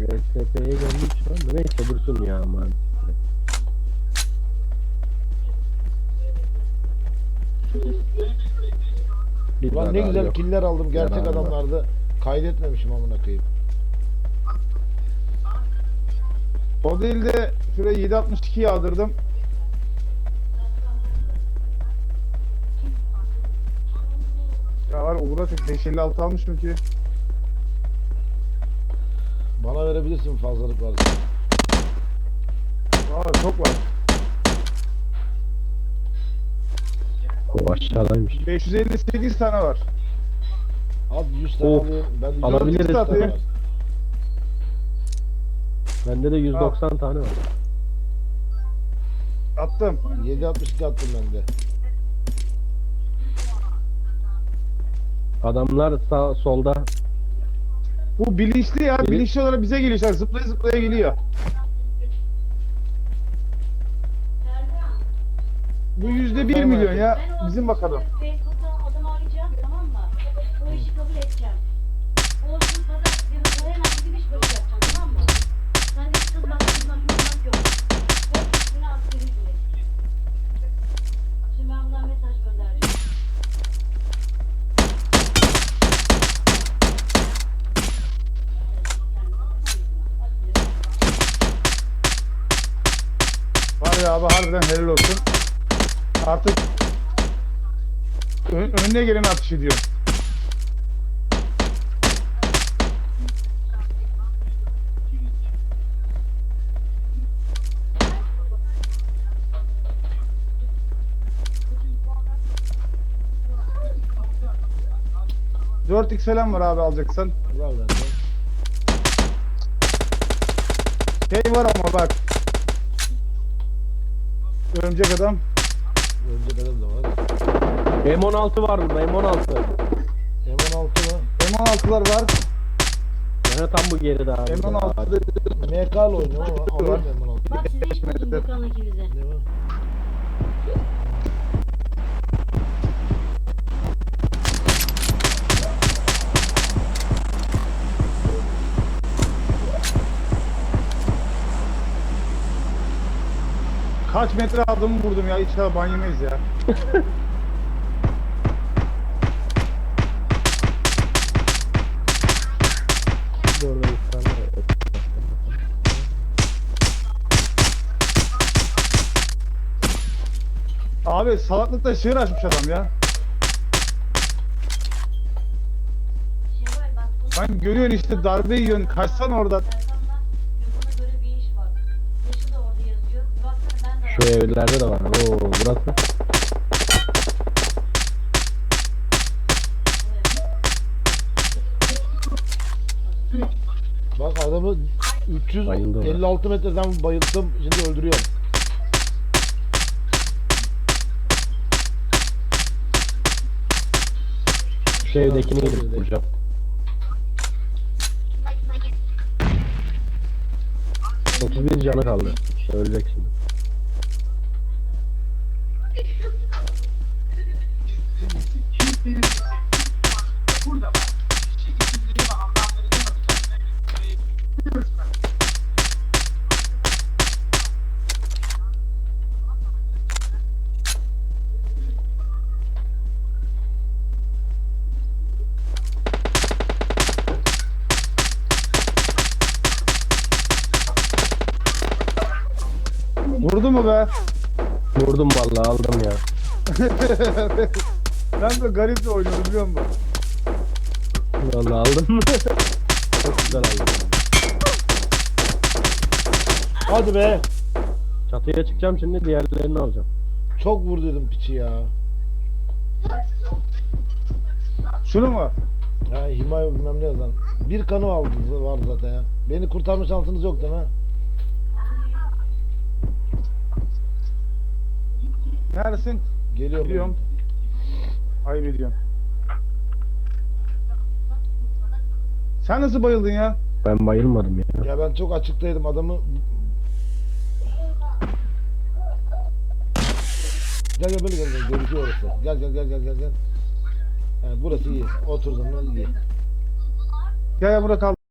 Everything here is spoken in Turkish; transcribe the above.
VSP'ye geldik şu anda. Neyse dursun ya. Bir Ulan ne güzel killer aldım. Gerçek Yalan var. adamlardı. Kaydetmemişim amına koyayım. O değil de şuraya 762 yağdırdım. Ya var Uğur'a tek 556 almışım ki. Bana verebilirsin fazlalık varsa. Valla çok var. O aşağıdaymış. 558 tane var. Abi 100 tane Of, alayım. Ben de alabiliriz 100 tane tabii. var. Bende de 190 tane var. Attım. 7.62 attım ben de. Adamlar sağ solda. Bu bilinçli ya. Bili- Bilinçli olarak bize geliyor. Zıplaya zıplaya geliyor. Bu yüzde bir milyon ya. Ben Bizim bakalım. Facebook'tan adamı arayacağım tamam mı? O işi kabul edeceğim. O Ya abi harbiden helal olsun. Artık ön, önüne gelen atış ediyor. Dört x falan var abi alacaksan. Bende. Şey var ama bak. Örümcek adam. Önce kadar da var. M16 var burada M16. M16 mı? M16'lar var. Yani tam bu geride abi. M16 da MK ile oynuyorum ama alayım M16. Bak size buldum Gökhan'la ikinize. Ne var? Kaç metre adımı vurdum ya. İnşallah ban yemeyiz ya. Abi salaklıkta şehir açmış adam ya. Sen görüyorsun işte darbe yiyorsun. Kaçsan oradan. Serkan'la Gökhan'a göre bir iş var. Yaşı da orada yazıyor. Bir Baksana ben de Şu evlerde de var. Oo burası. Bak adamı Bayıldı 356 metreden bayılttım. Şimdi öldürüyorum. Şu evdekini gidip vuracağım. Otuz bir canı kaldı. Ölecek şimdi. Vurdu mu be? Vurdum vallahi aldım ya. Ben de gariple oynadım biliyor musun? Vallahi aldım. Çok güzel aldım. Hadi be. Çatıya çıkacağım şimdi diğerlerini alacağım. Çok vurduydum piçi ya. Şunu mu? Ha himaye bilmem ne yazan. Bir kanı aldı vardı zaten ya. Beni kurtarma şansınız yok değil Neredesin? Geliyorum. Biliyorum. Ayıp ediyorum. Sen nasıl bayıldın ya? Ben bayılmadım ya. Ya ben çok açıktaydım adamı. Gel gel böyle gel gel gözüküyor orası. Gel gel gel gel gel gel. Yani burası iyi. Oturdum mu iyi. Gel ya burada kal.